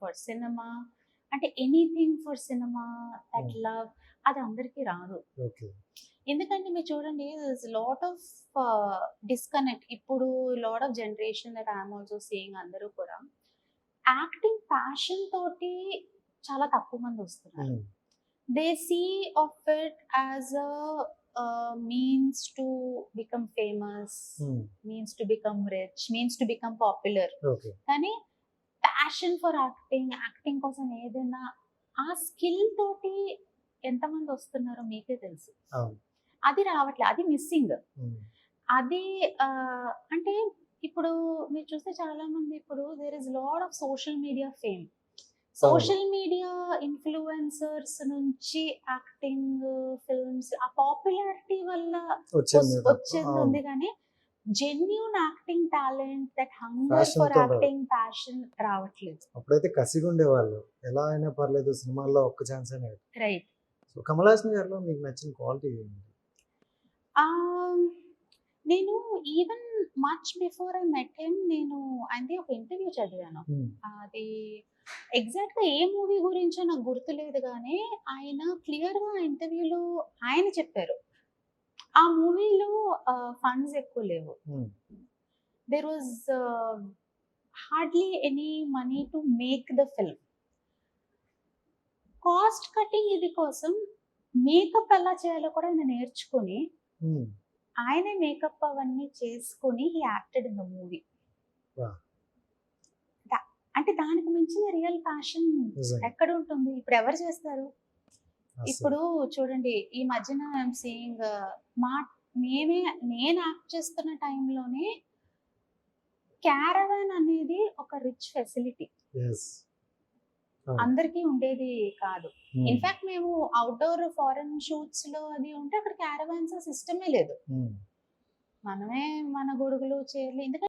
For cinema అంటే anything for cinema that. Love అది అందరికీ రాదు. ఎందుకంటే మీరు చూడండి లాట్ ఆఫ్ డిస్కనెక్ట్ ఇప్పుడు lot of generation that I'm also seeing అందరూ కూడా యాక్టింగ్ ప్యాషన్ తోటి చాలా తక్కువ మంది వస్తున్నారు. They see of it as a means to become famous means to become rich means to become popular కానీ ప్యాషన్ ఫర్ యాక్టింగ్ యాక్టింగ్ కోసం ఏదైనా ఆ స్కిల్ తోటి ఎంతమంది వస్తున్నారో మీకే తెలుసు. అది రావట్లేదు అది మిస్సింగ్ అది అంటే ఇప్పుడు మీరు చూస్తే చాలా మంది ఇప్పుడు there is lot of social media fame social media influencers నుంచి యాక్టింగ్ ఫిల్మ్స్ ఆ పాపులారిటీ వల్ల వచ్చింది. ఉంది కానీ genuine acting talent that hunger for. Acting passion రావట్లేదు. అప్పుడైతే కసిగా ఉండేవాళ్ళు ఎలా అయినా పర్లేదు సినిమాల్లో ఒక్క ఛాన్స్ అయినా రైట్ సో కమల్ హాసన్ గారిలో మీకు నచ్చిన క్వాలిటీ ఏంటి? నేను even much before I met him నేను ఆయనది ఒక ఇంటర్వ్యూ చదివాను. ఉమ్, అది ఎగ్జాక్ట్గా ఏ మూవీ గురించో నాకు గుర్తులేదు కానీ ఆయన క్లియర్గా ఇంటర్వ్యూలో ఆయన చెప్పారు. ఆ మూవీలో ఫండ్స్ ఎక్కువ లేవు there was hardly any money to make the film cost cutting ఇది కోసం మేకప్ ఎలా చేయాలో కూడా ఆయన నేర్చుకుని ఉమ్, ఆయనే మేకప్ అవన్నీ చేసుకుని he acted in the movie. అంటే దానికి మించిన రియల్ ప్యాషన్. ఎక్కడ ఉంటుంది ఇప్పుడు ఎవరు చేస్తారు. ఇప్పుడు చూడండి ఈ మధ్యన ఐఎమ్ సీయింగ్ మా మేమే నేను యాక్ట్ చేస్తున్న టైంలోనే క్యారవాన్ అనేది ఒక రిచ్ ఫెసిలిటీ. అందరికీ ఉండేది కాదు. ఇన్ఫాక్ట్ మేము అవుట్డోర్ ఫారెన్ షూట్స్లో అది ఉంటే అక్కడ క్యారవాన్స్ సిస్టమే లేదు. ఉమ్, మనమే మన గొడుగులు చీరలు ఎందుకంటే